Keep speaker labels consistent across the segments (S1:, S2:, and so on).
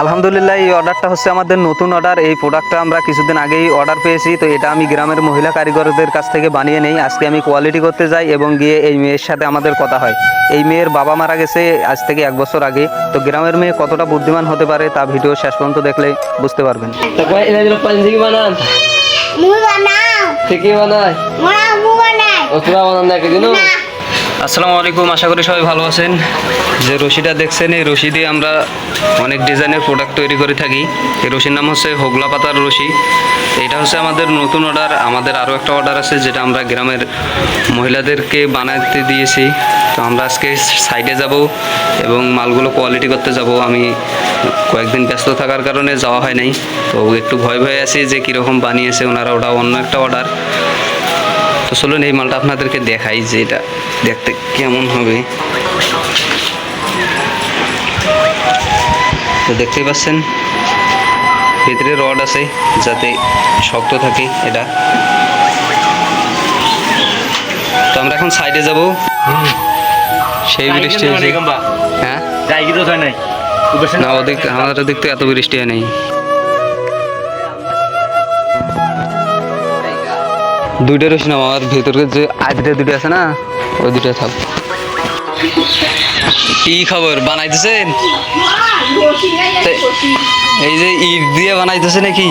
S1: আলহামদুলিল্লাহ এই অর্ডারটা হচ্ছে আমাদের নতুন অর্ডার। এই প্রোডাক্টটা আমরা কিছুদিন আগেই অর্ডার পেয়েছি। তো এটা আমি গ্রামের মহিলা কারিগরদের কাছ থেকে বানিয়ে নেই। আজকে আমি কোয়ালিটি করতে যাই এবং গিয়ে এই মেয়ের সাথে আমাদের কথা হয়। এই মেয়ের বাবা মারা গেছে আজ থেকে এক বছর আগে। তো গ্রামের মেয়ে কতটা বুদ্ধিমান হতে পারে তা ভিডিও শেষ পর্যন্ত দেখলে বুঝতে পারবেন।
S2: বানায়। ও তোরা বানান না।
S1: আসসালামু আলাইকুম, আশা করি সবাই ভালো আছেন। যে রশিটা দেখছেন, এই রশি দিয়ে আমরা অনেক ডিজাইনের প্রোডাক্ট তৈরি করে থাকি। এই রশির নাম হচ্ছে হোগলা পাতার রশি। এটা হচ্ছে আমাদের নতুন অর্ডার আমাদের আরও একটা অর্ডার আছে যেটা আমরা গ্রামের মহিলাদেরকে বানাতে দিয়েছি। তো আমরা আজকে সাইডে যাব এবং মালগুলো কোয়ালিটি করতে যাব। আমি কয়েকদিন ব্যস্ত থাকার কারণে যাওয়া হয় নাই। তো একটু ভয় ভয়ে আছি যে কীরকম বানিয়েছে ওনারা। ওটা অন্য একটা অর্ডার তো চলুন এই মালটা আপনাদেরকে দেখাই যে এটা দেখতে কেমন হবে। তো দেখতেই পাচ্ছেন ভিতরে রড আছে যাতে শক্ত থাকে এটা। তো আমরা এখন সাইডে যাব। সেই বৃষ্টি হ্যাঁ?
S3: তো হয় নাই।
S1: না ওদিক আমাদের দিক থেকে এত বৃষ্টি হয় নাই। দুইটা রয়েছে না আমার ভেতরে যে আজটা দুটো আছে না ওই দুটো থাক। কি খবর? বানাইতেছেন? এই যে ইট দিয়ে বানাইতেছে নাকি?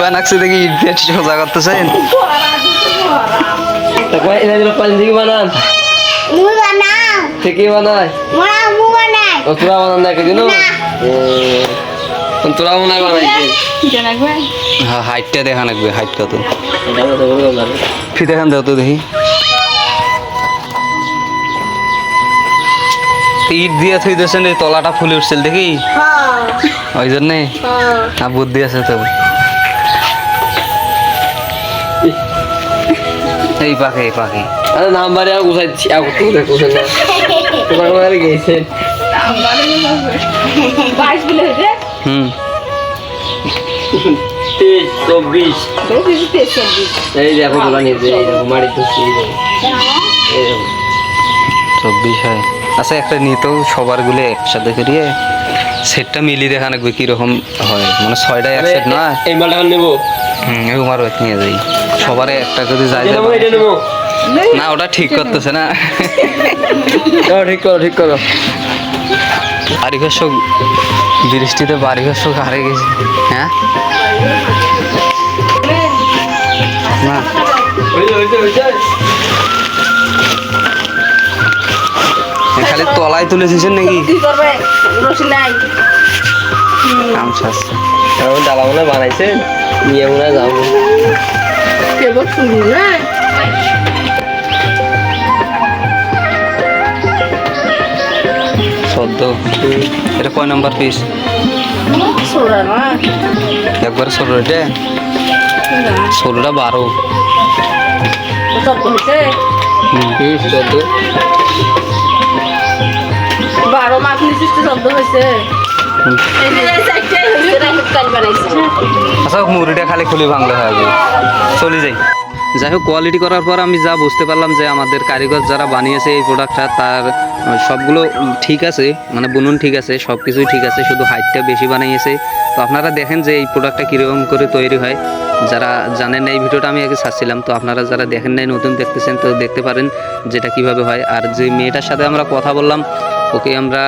S1: বানাচ্ছে দেখি ইট দিয়ে সোজা করতেছেন।
S2: দিল পাঞ্জি বানান। থেকে বানায়। বানান না তোরা মনে হয়
S1: হ্যাঁ হাইটটা দেখা লাগবে হাইট কত
S2: তো
S1: ফিতে খান দাও তো দেখি। ইট দিয়ে থই দিয়েছেন এই তলাটা ফুলে উঠছিল দেখি?
S4: হ্যাঁ।
S1: ওই জন্যে?
S4: হ্যাঁ।
S1: না বুদ্ধি আছে তো। এই পাখে এই পাখে।
S2: আরে নাম্বারে আর গুছাইছি আর কত তোমার মারে গেছে
S1: হুম।
S2: তেইশ চব্বিশ। এই দেখো দেখো মারি দেখো।
S1: চব্বিশ হয়। আচ্ছা একটা নিতেও সবারগুলো একসাথে করিয়ে সেটটা মিলিয়ে দেখা লাগবে কীরকম হয়? মানে ছয়টা এক সেট না?
S2: এই মালটা নেব?
S1: হুম এই উমার নিয়ে যাই। সবারে একটা করে যাই
S2: নেব এটা নেব।
S1: না ওটা ঠিক করতেছে না
S2: ঠিক করো ঠিক করো।
S1: বাড়ি ঘর বৃষ্টিতে বাড়ি ঘর হারিয়ে গেছে। হ্যাঁ? না। খালি তলায় তুলে দিয়েছেন নাকি
S2: দাদা মনে হয় বানাইছে নিয়ে মনে হয় যাব।
S1: সদ্য এটা কয় নাম্বার পিস একবার ষোলো, এটা? ষোলোটা বারো।
S5: বারো মাস নিশ্চিত শব্দ হয়েছে।
S1: আচ্ছা মুড়িটা খালি খুলে ভাঙলে হয় চলে যাই। যাই হোক কোয়ালিটি করার পর আমি যা বুঝতে পারলাম যে আমাদের কারিগর যারা বানিয়েছে এই প্রোডাক্টটা তার সবগুলো ঠিক আছে মানে বুনুন ঠিক আছে সব কিছুই ঠিক আছে, শুধু হাইটটা বেশি বানিয়েছে। তো আপনারা দেখেন যে এই প্রোডাক্টটা কীরকম করে তৈরি হয়। যারা জানেন এই ভিডিওটা আমি আগে ছাড়ছিলাম, তো আপনারা যারা দেখেন নাই, নতুন দেখতেছেন, তো দেখতে পারেন যেটা কীভাবে হয়। আর যে মেয়েটার সাথে আমরা কথা বললাম, ওকে আমরা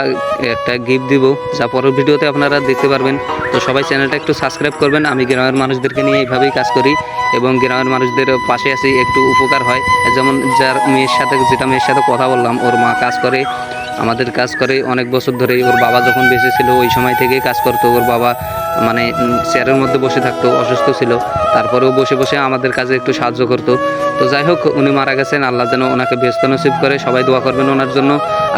S1: একটা গিফট দিব, যা পরের ভিডিওতে আপনারা দেখতে পারবেন। তো সবাই চ্যানেলটা একটু সাবস্ক্রাইব করবেন। আমি গ্রামের মানুষদেরকে নিয়ে এইভাবেই কাজ করি এবং গ্রামের মানুষদের পাশে আসি একটু উপকার হয়। যেমন যার মেয়ের সাথে, যেটা মেয়ের সাথে কথা বললাম, ওর মা কাজ করে, আমাদের কাজ করে অনেক বছর ধরে। ওর বাবা যখন বেঁচে ছিল, ওই সময় থেকেই কাজ করতো। ওর বাবা মানে চেয়ারের মধ্যে বসে থাকতো, অসুস্থ ছিল। তারপরেও বসে বসে আমাদের কাজে একটু সাহায্য করতো। তো যাই হোক, উনি মারা গেছেন, আল্লাহ যেন ওনাকে ব্যস্ত নসিব করে, সবাই দোয়া করবেন ওনার জন্য।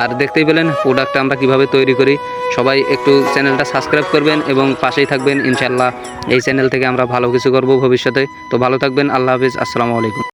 S1: আর দেখতেই পেলেন প্রোডাক্টটা আমরা কীভাবে তৈরি করি, সবাই একটু চ্যানেলটা সাবস্ক্রাইব করবেন এবং পাশেই থাকবেন ইনশাল্লাহ এই চ্যানেল থেকে আমরা ভালো কিছু করব ভবিষ্যতে। তো ভালো থাকবেন, আল্লাহ হাফিজ, আসসালামু আলাইকুম।